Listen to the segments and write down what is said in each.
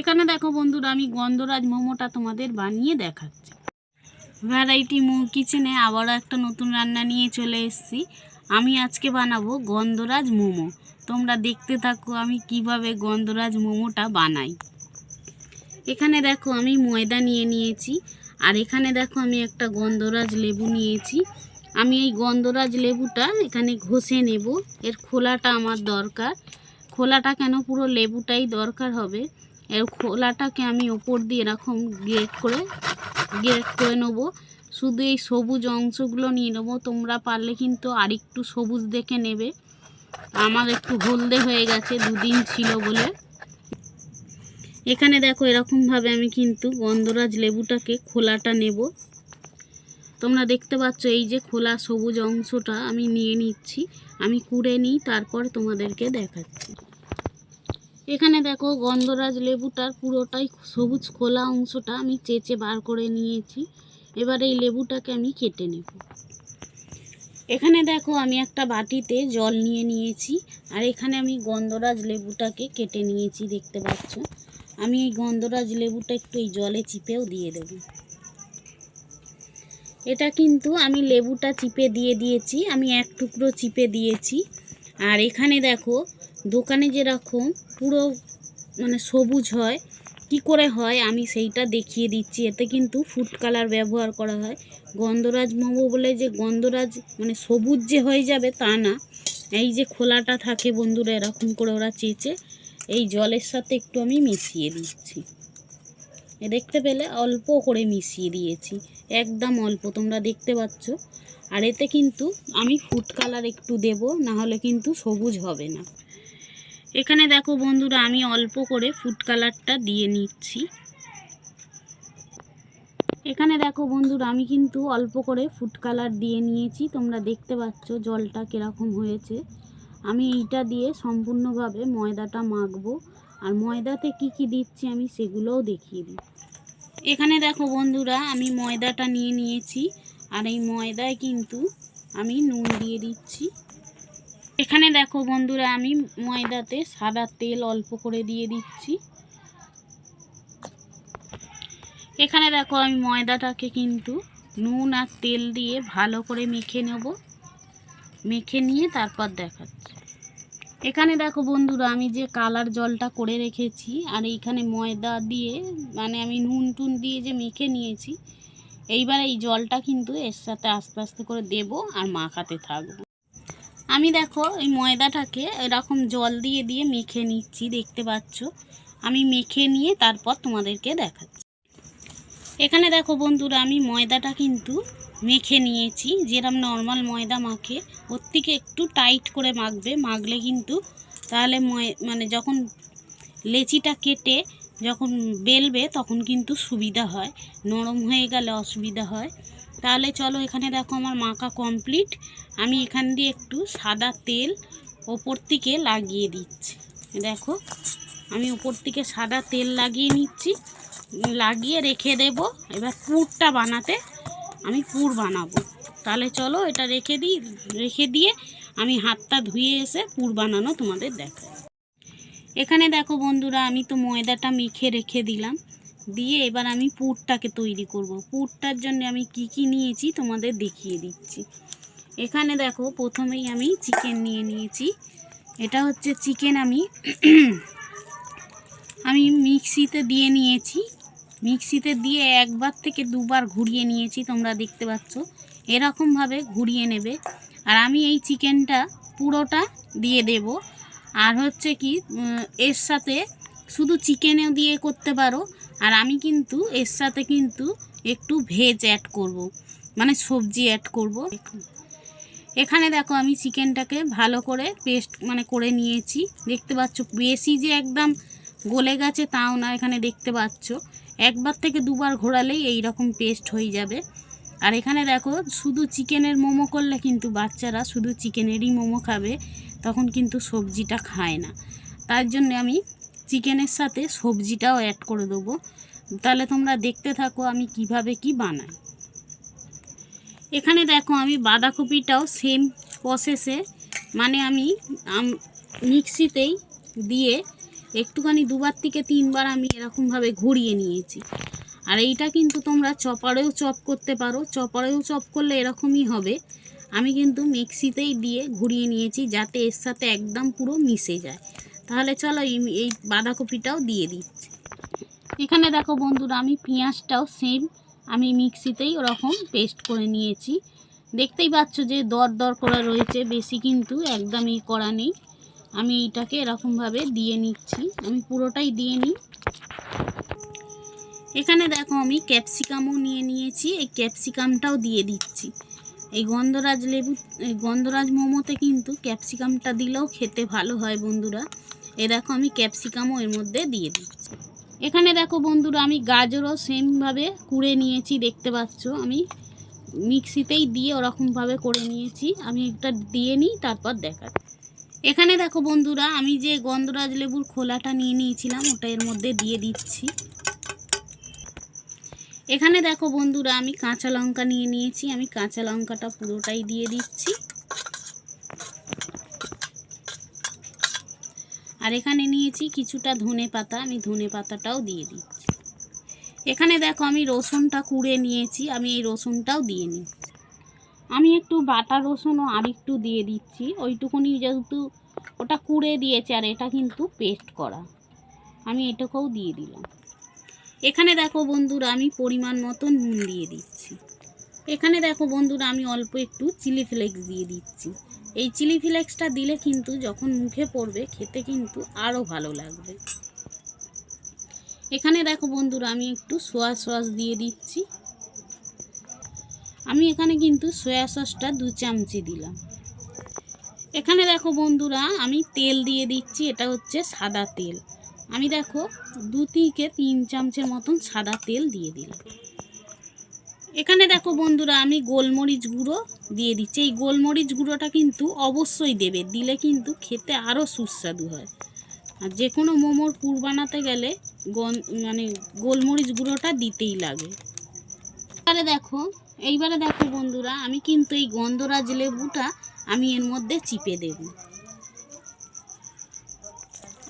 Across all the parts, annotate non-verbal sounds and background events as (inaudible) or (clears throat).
এখানে দেখো বন্ধুরা, আমি গন্ধরাজ মোমোটা তোমাদের বানিয়ে দেখাচ্ছি। ভ্যারাইটি মো কিচেনে আবারও একটা নতুন রান্না নিয়ে চলে এসেছি। আমি আজকে বানাবো গন্ধরাজ মোমো। তোমরা দেখতে থাকো আমি কীভাবে গন্ধরাজ মোমোটা বানাই। এখানে দেখো আমি ময়দা নিয়ে নিয়েছি, আর এখানে দেখো আমি একটা গন্ধরাজ লেবু নিয়েছি। আমি এই গন্ধরাজ লেবুটা এখানে ঘষে নেব, এর খোলাটা আমার দরকার। খোলাটা কেন পুরো লেবুটাই দরকার হবে? এর খোলাটাকে আমি ওপর দিয়ে এরকম গ্রেট করে গ্রেট করে নেব। শুধু এই সবুজ অংশগুলো নিয়ে নেব। তোমরা পারলে কিন্তু আরেকটু সবুজ দেখে নেবে। আমার একটু হলদে হয়ে গেছে, দুদিন ছিল বলে। এখানে দেখো এরকমভাবে আমি কিন্তু গন্ধরাজ লেবুটাকে খোলাটা নেব। তোমরা দেখতে পাচ্ছ এই যে খোলা সবুজ অংশটা আমি নিয়ে নিচ্ছি। আমি কুড়ে নিই, তারপর তোমাদেরকে দেখাচ্ছি। এখানে দেখো গন্ধরাজ লেবুটার পুরোটাই সবুজ খোলা অংশটা আমি চেচে বার করে নিয়েছি। এবার এই লেবুটাকে আমি কেটে নেব। এখানে দেখো আমি একটা বাটিতে জল নিয়ে নিয়েছি, আর এখানে আমি গন্ধরাজ লেবুটাকে কেটে নিয়েছি, দেখতে পাচ্ছ। আমি এই গন্ধরাজ লেবুটা একটু এই জলে চিপেও দিয়ে দেব। এটা কিন্তু আমি লেবুটা চিপে দিয়ে দিয়েছি, আমি এক টুকরো চিপে দিয়েছি। আর এখানে দেখো দোকানে যেরকম পুরো মানে সবুজ হয়, কি করে হয় আমি সেইটা দেখিয়ে দিচ্ছি। এতে কিন্তু ফুড কালার ব্যবহার করা হয়। গন্ধরাজ মোমো বলে যে গন্ধরাজ মানে সবুজ যে হয়ে যাবে তা না। এই যে খোলাটা থাকে বন্ধুরা, এরকম করে ওরা চেঁচে এই জলের সাথে একটু আমি মিশিয়ে দিচ্ছি। দেখতে পেলে অল্প করে মিশিয়ে দিয়েছি। একদম অল্প, তোমরা দেখতে পাচ্ছ। আর এতে কিন্তু আমি ফুড কালার একটু দেব না হলে কিন্তু সবুজ হবে না। এখানে দেখো বন্ধুরা, আমি অল্প করে ফুড কালারটা দিয়ে নিচ্ছি। এখানে দেখো বন্ধুরা, আমি কিন্তু অল্প করে ফুড কালার দিয়ে নিয়েছি। তোমরা দেখতে পাচ্ছ জলটা কীরকম হয়েছে। আমি এইটা দিয়ে সম্পূর্ণভাবে ময়দাটা মাখবো। আর ময়দাতে কি কি দিচ্ছি আমি সেগুলোও দেখিয়ে দিই। এখানে দেখো বন্ধুরা, আমি ময়দাটা নিয়ে নিয়েছি। আর এই ময়দায় কিন্তু আমি নুন দিয়ে দিচ্ছি। এখানে দেখো বন্ধুরা, আমি ময়দাতে সাদা তেল অল্প করে দিয়ে দিচ্ছি। এখানে দেখো আমি ময়দাটাকে কিন্তু নুন আর তেল দিয়ে ভালো করে মেখে নেব। মেখে নিয়ে তারপর দেখাচ্ছি। এখানে দেখো বন্ধুরা, আমি যে কালার জলটা করে রেখেছি, আর এইখানে ময়দা দিয়ে মানে আমি নুন টুন দিয়ে যে মেখে নিয়েছি, এইবার এই জলটা কিন্তু এর সাথে আস্তে আস্তে করে দেব আর মাখাতে থাকব। আমি দেখো এই ময়দাটাকে এরকম জল দিয়ে দিয়ে মেখে নিচ্ছি, দেখতে পাচ্ছ? আমি মেখে নিয়ে তারপর তোমাদেরকে দেখাচ্ছি। এখানে দেখো বন্ধুরা, আমি ময়দাটা কিন্তু মেখে নিয়েছি। যেরকম নর্মাল ময়দা মাখে, ওর থেকে একটু টাইট করে মাখবে। মাখলে কিন্তু তাহলে ময় মানে যখন লেচিটা কেটে যখন বেলবে, তখন কিন্তু সুবিধা হয়। নরম হয়ে গেলে অসুবিধা হয়। তাহলে চলো এখানে দেখো আমার মাখা কমপ্লিট আমি এখান দিয়ে একটু সাদা তেল ওপর থেকে লাগিয়ে দিচ্ছি। দেখো, আমি ওপর থেকে সাদা তেল লাগিয়ে নিচ্ছি। লাগিয়ে রেখে দেব। এবার পুরটা বানাতে আমি পুর বানাবো। তাহলে চলো এটা রেখে দিই, রেখে দিয়ে আমি হাতটা ধুয়ে এসে পুর বানানো তোমাদের দেখো এখানে দেখো বন্ধুরা, আমি তো ময়দাটা মেখে রেখে দিলাম। দিয়ে এবার আমি পুরটাকে তৈরি করব। পুরটার জন্য আমি কি কি নিয়েছি তোমাদের দেখিয়ে দিচ্ছি। এখানে দেখো, প্রথমেই আমি চিকেন নিয়ে নিয়েছি। এটা হচ্ছে চিকেন আমি (clears throat) আমি মিক্সিতে দিয়ে নিয়েছি। মিক্সিতে দিয়ে একবার থেকে দুবার ঘুরিয়ে নিয়েছি, তোমরা দেখতে পাচ্ছ। এরকমভাবে ঘুরিয়ে নেবে। আর আমি এই চিকেনটা পুরোটা দিয়ে দেব। আর হচ্ছে কি এর সাথে শুধু চিকেনেও দিয়ে করতে পারো। আর আমি কিন্তু এর সাথে কিন্তু একটু ভেজ অ্যাড করব। মানে সবজি অ্যাড করব। এখানে দেখো আমি চিকেনটাকে ভালো করে পেস্ট মানে করে নিয়েছি দেখতে পাচ্ছ, বেশি যে একদম গলে গেছে তাও না এখানে দেখতে পাচ্ছ একবার থেকে দুবার ঘোরালেই এই রকম পেস্ট হয়ে যাবে আর এখানে দেখো, শুধু চিকেনের মোমো করলে কিন্তু বাচ্চারা শুধু চিকেনেরই মোমো খাবে, তখন কিন্তু সবজিটা খায় না তার জন্য আমি চিকেনের সাথে সবজিটাও অ্যাড করে দেবো। তাহলে তোমরা দেখতে থাকো আমি কীভাবে কি বানাই। এখানে দেখো আমি বাঁধাকপিটাও সেম প্রসেসে মানে আমি, মিক্সিতেই দিয়ে একটুখানি দুবার থেকে তিনবার আমি এরকমভাবে ঘুরিয়ে নিয়েছি। আর এইটা কিন্তু তোমরা চপারেও চপ করতে পারো, চপারেও চপ করলে এরকমই হবে। আমি কিন্তু মিক্সিতেই দিয়ে ঘুরিয়ে নিয়েছি যাতে এর সাথে একদম পুরো মিশে যায়। তাহলে চলো এই বাঁধাকপিটাও দিয়ে দিচ্ছি। এখানে দেখো বন্ধুরা, আমি পেঁয়াজটাও সেম আমি মিক্সিতেই ওরকম পেস্ট করে নিয়েছি। দেখতেই পাচ্ছ যে দর দর করা রয়েছে, বেশি কিন্তু একদমই করা নেই। আমি এইটাকে এরকমভাবে দিয়ে নিচ্ছি, আমি পুরোটাই দিয়ে নিই। এখানে দেখো আমি ক্যাপসিকামও নিয়ে নিয়েছি, এই ক্যাপসিকামটাও দিয়ে দিচ্ছি। এই গন্ধরাজ লেবু, এই গন্ধরাজ মোমোতে কিন্তু ক্যাপসিকামটা দিলেও খেতে ভালো হয় বন্ধুরা। এ দেখো আমি ক্যাপসিকামও এর মধ্যে দিয়ে দিচ্ছি। এখানে দেখো বন্ধুরা, আমি গাজরও সেমভাবে কুড়ে নিয়েছি, দেখতে পাচ্ছ? আমি মিক্সিতেই দিয়ে ওরকমভাবে করে নিয়েছি। আমি একটা দিয়ে নিই, তারপর দেখাচ্ছি এখানে দেখো বন্ধুরা, আমি যে গন্ধরাজ লেবুর খোলাটা নিয়ে নিয়েছিলাম, ওটা এর মধ্যে দিয়ে দিচ্ছি। এখানে দেখো বন্ধুরা, আমি কাঁচা লঙ্কা নিয়ে নিয়েছি, আমি কাঁচা লঙ্কাটা পুরোটাই দিয়ে দিচ্ছি। আর এখানে নিয়েছি কিছুটা ধনে পাতা। আমি ধনে পাতাটাও দিয়ে দিচ্ছি। এখানে দেখো আমি রসুনটা কুড়ে নিয়েছি। আমি এই রসুনটাও দিয়ে নিই। আমি একটু বাটা রসুনও আর একটু দিয়ে দিচ্ছি। ওইটুকুনি যেহেতু ওটা কুড়ে দিয়েছে আর এটা কিন্তু পেস্ট করা। আমি এটাকেও দিয়ে দিলাম। এখানে দেখো বন্ধুরা, আমি পরিমাণ মতো নুন দিয়ে দিচ্ছি। এখানে দেখো বন্ধুরা, আমি অল্প একটু চিলি ফ্লেক্স দিয়ে দিচ্ছি। এই চিলি ফ্লেক্সটা দিলে কিন্তু যখন মুখে পড়বে, খেতে কিন্তু আরও ভালো লাগবে। এখানে দেখো বন্ধুরা, আমি একটু সোয়া সস দিয়ে দিচ্ছি। আমি এখানে কিন্তু সোয়া সসটা দু চামচি দিলাম। এখানে দেখো বন্ধুরা, আমি তেল দিয়ে দিচ্ছি, এটা হচ্ছে সাদা তেল। আমি দেখো দু থেকে তিন চামচের মতন সাদা তেল দিয়ে দিলাম। এখানে দেখো বন্ধুরা, আমি গোলমরিচ গুঁড়ো দিয়ে দিচ্ছি। এই গোলমরিচ গুঁড়োটা কিন্তু অবশ্যই দেবে, দিলে কিন্তু খেতে আরও সুস্বাদু হয়। আর যে কোনো মোমোর পুর বানাতে গেলে মানে গোলমরিচ গুঁড়োটা দিতেই লাগে। এবারে দেখো, এইবারে দেখো বন্ধুরা, আমি কিন্তু এই গন্ধরাজ লেবুটা আমি এর মধ্যে চিপে দেব।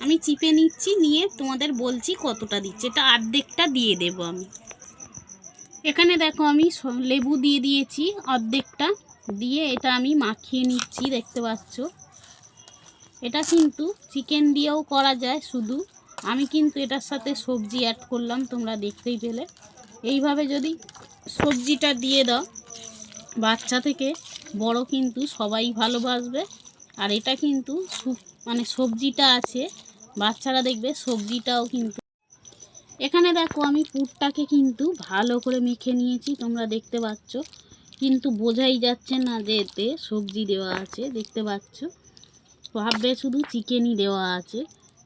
আমি চিপে নিচ্ছি, নিয়ে তোমাদের বলছি কতটা দিচ্ছি, এটা অর্ধেকটা দিয়ে দেব আমি। এখানে দেখো আমি লেবু দিয়ে দিয়েছি অর্ধেকটা। দিয়ে এটা আমি মাখিয়ে নিচ্ছি, দেখতে পাচ্ছ? এটা কিন্তু চিকেন দিয়েও করা যায় শুধু। আমি কিন্তু এটার সাথে সবজি অ্যাড করলাম, তোমরা দেখতেই পেলে। এইভাবে যদি সবজিটা দিয়ে দাও, বাচ্চা থেকে বড় কিন্তু সবাই ভালোবাসবে। আর এটা কিন্তু মানে সবজিটা আছে, বাচ্চারা দেখবে সবজিটাও কিন্তু এখানে দেখো আমি পুরটাকে কিন্তু ভালো করে মেখে নিয়েছি, তোমরা দেখতে পাচ্ছ। কিন্তু বোঝাই যাচ্ছে না যে এতে সবজি দেওয়া আছে, দেখতে পাচ্ছ? ভাববে শুধু চিকেনই দেওয়া আছে।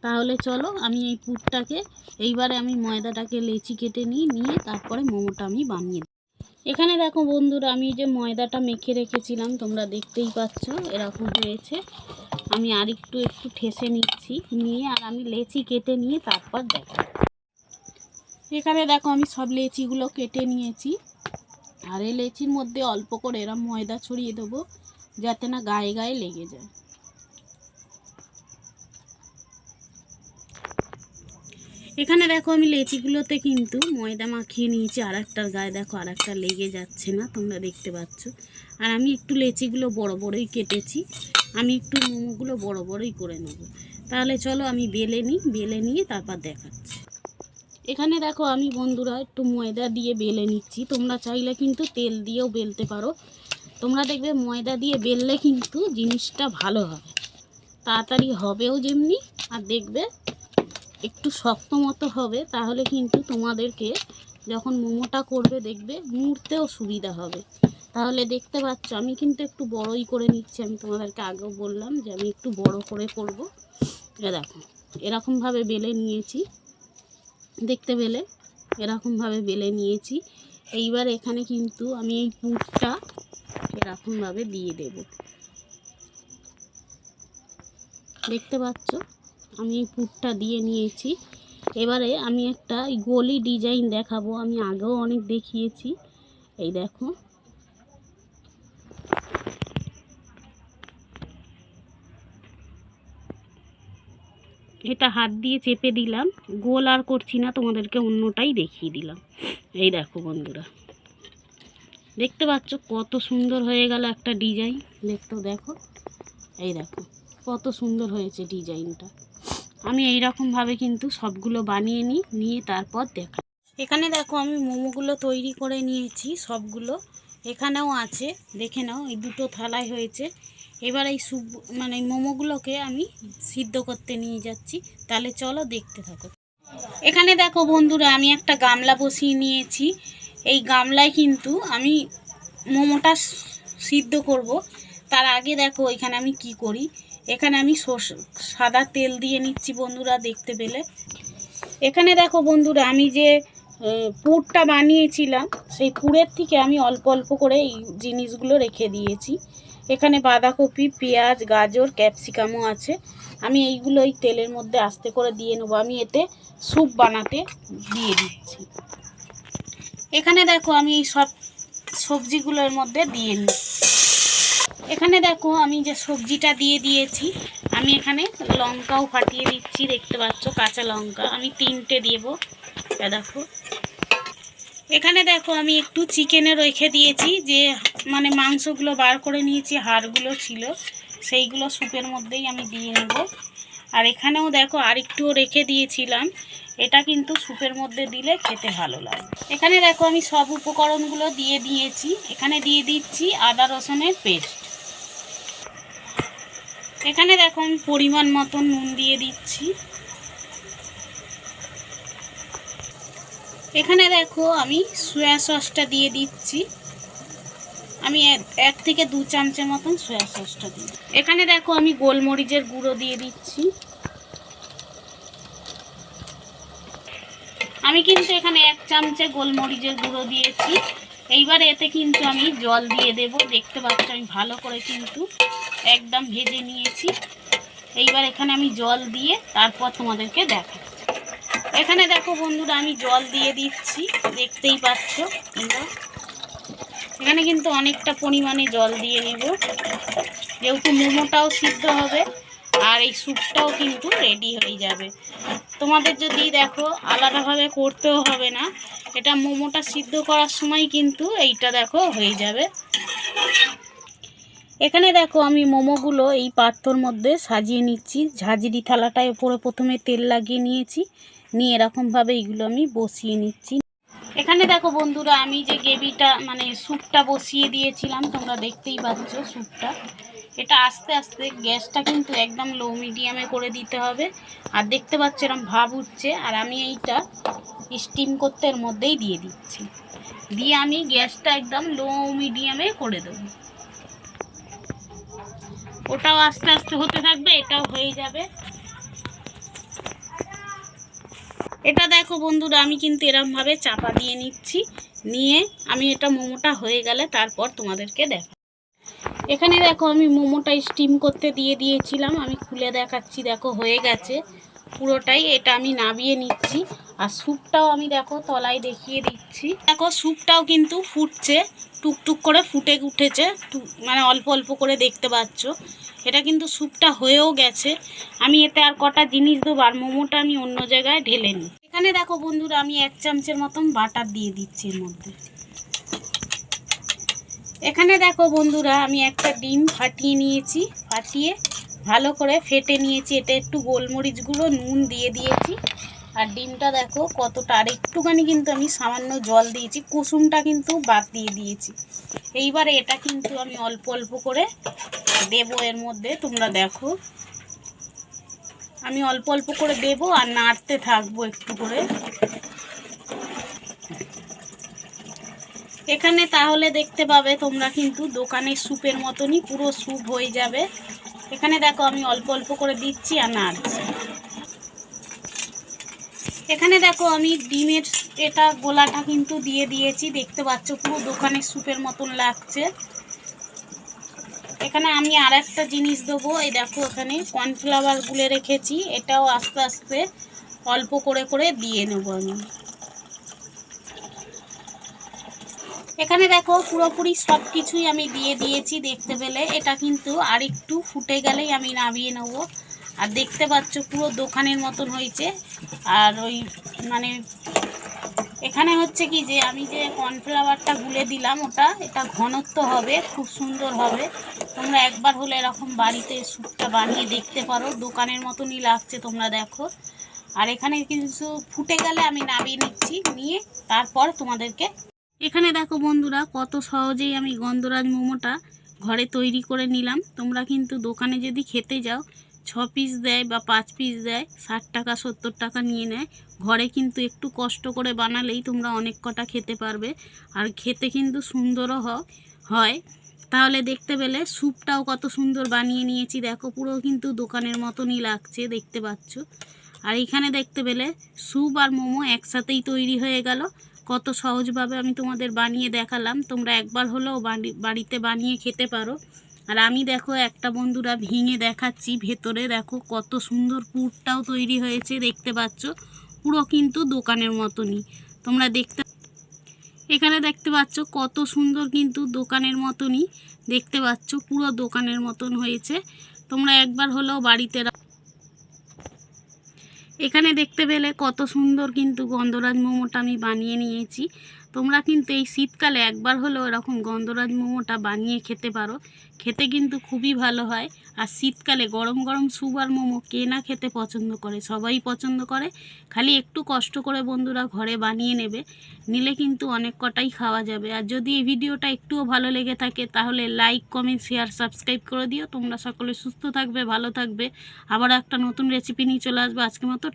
তাহলে চলো আমি এই পুরটাকে, এইবারে আমি ময়দাটাকে লেচি কেটে নিয়ে নিয়ে তারপরে মোমোটা আমি বানিয়ে দিই এখানে দেখো বন্ধুরা, আমি যে ময়দাটা মেখে রেখেছিলাম, তোমরা দেখতেই পাচ্ছ, এরকম হয়েছে। আমি আর একটু একটু ঠেসে নিচ্ছি, নিয়ে আর আমি লেচি কেটে নিয়ে তারপর দেখো এখানে দেখো আমি সব লেচিগুলো কেটে নিয়েছি। আর এই লেচির মধ্যে অল্প করে এরম ময়দা ছড়িয়ে দেবো, যাতে না গায়ে গায়ে লেগে যায়। এখানে দেখো আমি লেচিগুলোতে কিন্তু ময়দা মাখিয়ে নিয়েছি আর একটার গায়ে দেখো আর একটা লেগে যাচ্ছে না, তোমরা দেখতে পাচ্ছ। আর আমি একটু লেচিগুলো বড় বড়ই কেটেছি, আমি একটু মোমোগুলো বড় বড়ই করে নেব। তাহলে চলো আমি বেলে নিই, বেলে নিয়ে তারপর দেখাচ্ছি। এখানে দেখো আমি বন্ধুরা একটু ময়দা দিয়ে বেলে নিচ্ছি। তোমরা চাইলে কিন্তু তেল দিয়েও বেলতে পারো। তোমরা দেখবে ময়দা দিয়ে বেললে কিন্তু জিনিসটা ভালো হবে। তাড়াতাড়ি হবেও যেমনি, আর দেখবে একটু শক্ত মতো হবে, তাহলে কিন্তু তোমাদেরকে যখন মোমোটা করবে দেখবে মুড়তেও সুবিধা হবে। তাহলে দেখতে পাচ্ছ, আমি কিন্তু একটু বড়ই করে নিচ্ছি। আমি তোমাদেরকে আগেও বললাম যে আমি একটু বড় করে করব। দেখো, এরকমভাবে বেলে নিয়েছি। দেখতে পেলে, এরকমভাবে বেলে নিয়েছি। এইবার এখানে কিন্তু আমি এই পুরটা এরকমভাবে দিয়ে দেব। দেখতে পাচ্ছ? আমি এই পুরটা দিয়ে নিয়েছি। এবারে আমি একটা গলি ডিজাইন দেখাবো। আমি আগেও অনেক দেখিয়েছি। এই দেখো। এটা হাত দিয়ে চেপে দিলাম, গোল আর করছি না, তোমাদেরকে অন্যটাই দেখিয়ে দিলাম। এই দেখো বন্ধুরা, দেখতে পাচ্ছ কত সুন্দর হয়ে গেল একটা ডিজাইন। দেখতেও দেখো, এই দেখো, কত সুন্দর হয়েছে ডিজাইনটা। আমি এই রকমভাবে কিন্তু সবগুলো বানিয়ে নিই, নিয়ে তারপর দেখা। এখানে দেখো আমি মোমোগুলো তৈরি করে নিয়েছি সবগুলো। এখানেও আছে, দেখে নাও, এই দুটো থালায় হয়েছে। এবার এই সুপ মানে মোমোগুলোকে আমি সিদ্ধ করতে নিয়ে যাচ্ছি। তাহলে চলো দেখতে থাকো। এখানে দেখো বন্ধুরা, আমি একটা গামলা বসিয়ে নিয়েছি। এই গামলায় কিন্তু আমি মোমোটা সিদ্ধ করব। তার আগে দেখো এখানে আমি কি করি। এখানে আমি সাদা তেল দিয়ে নিচ্ছি বন্ধুরা, দেখতে পেলে। এখানে দেখো বন্ধুরা, আমি যে পুরটা বানিয়েছিলাম। সেই পুরের থেকে আমি অল্প অল্প করে এই জিনিসগুলো রেখে দিয়েছি। এখানে বাঁধাকপি, পেঁয়াজ, গাজর, ক্যাপসিকামও আছে। আমি এইগুলো এই তেলের মধ্যে আস্তে করে দিয়ে নেব। আমি এতে স্যুপ বানাতে দিয়ে দিচ্ছি। এখানে দেখো আমি এই সব সবজিগুলোর মধ্যে দিয়ে নিই এখানে দেখো আমি যে সবজিটা দিয়ে দিয়েছি, আমি এখানে লঙ্কাও ফাটিয়ে দিচ্ছি। দেখতে পাচ্ছ কাঁচা লঙ্কা। আমি তিনটে দেবো। এটা দেখো। এখানে দেখো, আমি একটু চিকেনে রেখে দিয়েছি, যে মানে মাংসগুলো বার করে নিয়েছি, হাড়গুলো ছিল, সেইগুলো স্যুপের মধ্যেই আমি দিয়ে নেব। আর এখানেও দেখো, আরেকটুও রেখে দিয়েছিলাম, এটা কিন্তু স্যুপের মধ্যে দিলে খেতে ভালো লাগে। এখানে দেখো, আমি সব উপকরণগুলো দিয়ে দিয়েছি, এখানে দিয়ে দিচ্ছি আদা রসুনের পেস্ট। এখানে দেখো, আমি পরিমাণ মতো নুন দিয়ে দিচ্ছি। এখানে দেখো আমি সয়া সসটা দিয়ে দিচ্ছি। আমি এক- থেকে দু চামচের মতন সয়া সসটা দিই। এখানে দেখো আমি গোলমরিচের গুঁড়ো দিয়ে দিচ্ছি। আমি কিন্তু এখানে এক চামচে গোলমরিচের গুঁড়ো দিয়েছি। এইবার এতে কিন্তু আমি জল দিয়ে দেব। দেখতে পাচ্ছ আমি ভালো করে কিন্তু একদম ভেজে নিয়েছি। এইবার এখানে আমি জল দিয়ে তারপর তোমাদেরকে দেখাচ্ছি। এখানে দেখো বন্ধুরা, আমি জল দিয়ে দিচ্ছি, দেখতেই পাচ্ছ তোমরা। এখানে কিন্তু অনেকটা পরিমাণে জল দিয়ে নেব। যেহেতু মোমোটাও সিদ্ধ হবে, আর এই স্যুপটাও কিন্তু রেডি হয়ে যাবে। তোমাদের যদি দেখো, আলাদাভাবে করতেও হবে না, এটা মোমোটা সিদ্ধ করার সময় কিন্তু এইটা দেখো হয়ে যাবে। এখানে দেখো আমি মোমোগুলো এই পাত্রর মধ্যে সাজিয়ে নিচ্ছি। ঝাঁঝরি থালাটায় উপরে প্রথমে তেল লাগিয়ে নিয়েছি। নিয়ে এরকমভাবে এইগুলো আমি বসিয়ে নিচ্ছি। এখানে দেখো বন্ধুরা, আমি যে গ্রেভিটা মানে স্যুপটা বসিয়ে দিয়েছিলাম, তোমরা দেখতেই পাচ্ছ স্যুপটা। এটা আস্তে আস্তে গ্যাসটা কিন্তু একদম লো মিডিয়ামে করে দিতে হবে। আর দেখতে পাচ্ছ এরকম ভাব উঠছে, আর আমি এইটা স্টিম করতে এর মধ্যেই দিয়ে দিচ্ছি। দিয়ে আমি গ্যাসটা একদম লো মিডিয়ামে করে দেবো। ওটাও আস্তে আস্তে হতে থাকবে, এটাও হয়ে যাবে। এটা দেখো বন্ধুরা, আমি কিন্তু এরমভাবে চাপা দিয়ে নিচ্ছি, নিয়ে আমি এটা মোমোটা হয়ে গেলে তারপর তোমাদেরকে দেখো এখানে দেখো আমি মোমোটা স্টিম করতে দিয়ে দিয়েছিলাম, আমি খুলে দেখাচ্ছি, দেখো হয়ে গেছে। পুরোটাই এটা আমি নাবিয়ে নিচ্ছি। আর স্যুপটাও আমি দেখো তলায় দেখিয়ে দিচ্ছি। দেখো স্যুপটাও কিন্তু ফুটছে, টুকটুক করে ফুটে উঠেছে মানে অল্প অল্প করে দেখতে পাচ্ছ। এটা কিন্তু স্যুপটা হয়েও গেছে। আমি এতে আর কটা জিনিস দেবো, আর মোমোটা আমি অন্য জায়গায় ঢেলে নিই। এখানে দেখো বন্ধুরা, আমি এক চামচের মতন বাটার দিয়ে দিচ্ছি এর মধ্যে। এখানে দেখো বন্ধুরা, আমি একটা ডিম ফাটিয়ে নিয়েছি, ফাটিয়ে ভালো করে ফেটে নিয়েছি। এটা একটু গোলমরিচ গুঁড়ো, নুন দিয়ে দিয়েছি। আর ডিমটা দেখো কতটা। আর একটুখানি কিন্তু আমি সামান্য জল দিয়েছি। কুসুমটা কিন্তু বাদ দিয়ে দিয়েছি। এইবারে এটা কিন্তু আমি অল্প অল্প করে দেবো এর মধ্যে। তোমরা দেখো। আমি অল্প অল্প করে দেবো আর নাড়তে থাকব একটু করে। এখানে তাহলে দেখতে পাবে তোমরা কিন্তু দোকানের স্যুপের মতনই পুরো স্যুপ হয়ে যাবে। এখানে দেখো আমি অল্প অল্প করে দিচ্ছি আর নাড়ছি। এখানে দেখো আমি ডিমের এটা গোলাটা কিন্তু দিয়ে দিয়েছি। দেখতে পাচ্ছ পুরো দোকানের স্যুপের মতন লাগছে। এখানে আমি আর একটা জিনিস দেবো। এই দেখো এখানে কর্নফ্লাওয়ার গুলে রেখেছি। এটাও আস্তে আস্তে অল্প করে করে দিয়ে নেব আমি। এখানে দেখো পুরোপুরি সব কিছুই আমি দিয়ে দিয়েছি দেখতে পেলে। এটা কিন্তু আর একটু ফুটে গেলেই আমি নামিয়ে নেব। আর দেখতে পাচ্ছ পুরো দোকানের মতন হয়েছে। আর ওই মানে এখানে হচ্ছে কি যে আমি যে কর্নফ্লাওয়ারটা গুলে দিলাম ওটা, এটা ঘনত্ব হবে, খুব সুন্দর হবে। তোমরা একবার হলে এরকম বাড়িতে স্যুপটা বানিয়ে দেখতে পারো। দোকানের মতনই লাগছে তোমরা দেখো। আর এখানে কিছু ফুটে গেলে আমি নামিয়ে নিচ্ছি, নিয়ে তারপর তোমাদেরকে এখানে দেখো বন্ধুরা, কত সহজেই আমি গন্ধরাজ মোমোটা ঘরে তৈরি করে নিলাম। তোমরা কিন্তু দোকানে যদি খেতে যাও, ছ পিস দেয় বা পাঁচ পিস দেয়, ষাট টাকা, সত্তর টাকা নিয়ে নেয়। ঘরে কিন্তু একটু কষ্ট করে বানালেই তোমরা অনেক কটা খেতে পারবে। আর খেতে কিন্তু সুন্দরও হয়। তাহলে দেখতে পেলে স্যুপটাও কত সুন্দর বানিয়ে নিয়েছি। দেখো পুরো কিন্তু দোকানের মতনই লাগছে, দেখতে পাচ্ছ। আর এখানে দেখতে পেলে স্যুপ আর মোমো একসাথেই তৈরি হয়ে গেল। কত সহজভাবে আমি তোমাদের বানিয়ে দেখালাম। তোমরা একবার হলেও বাড়ি- বাড়িতে বানিয়ে খেতে পারো। আর আমি দেখো একটা বন্ধুরা ভেঙে দেখাচ্ছি, ভেতরে দেখো কত সুন্দর পুরটাও তৈরি হয়েছে, দেখতে পাচ্ছ? পুরো কিন্তু দোকানের মতনই। তোমরা দেখতে এখানে দেখতে পাচ্ছ কত সুন্দর কিন্তু দোকানের মতনই। দেখতে পাচ্ছ পুরো দোকানের মতন হয়েছে। তোমরা একবার হলেও বাড়িতে এখানে দেখতে পেলে কত সুন্দর কিন্তু গন্ধরাজ মোমোটা আমি বানিয়ে নিয়েছি। তোমরা কিন্তু এই শীতকালে একবার হলেও এরকম গন্ধরাজ মোমোটা বানিয়ে খেতে পারো। খেতে কিন্তু খুবই ভালো হয়। আর শীতকালে গরম গরম আর মোমো কে না খেতে পছন্দ করে? সবাই পছন্দ করে। খালি একটু কষ্ট করে বন্ধুরা ঘরে বানিয়ে নেবে। নিলে কিন্তু অনেক কটাই খাওয়া যাবে। আর যদি এই ভিডিওটা একটুও ভালো লেগে থাকে, তাহলে লাইক কমেন্ট শেয়ার সাবস্ক্রাইব করে দিও। তোমরা সকলে সুস্থ থাকবে, ভালো থাকবে। আবার একটা নতুন রেসিপি নিয়ে চলে আসবে আজকের মতো।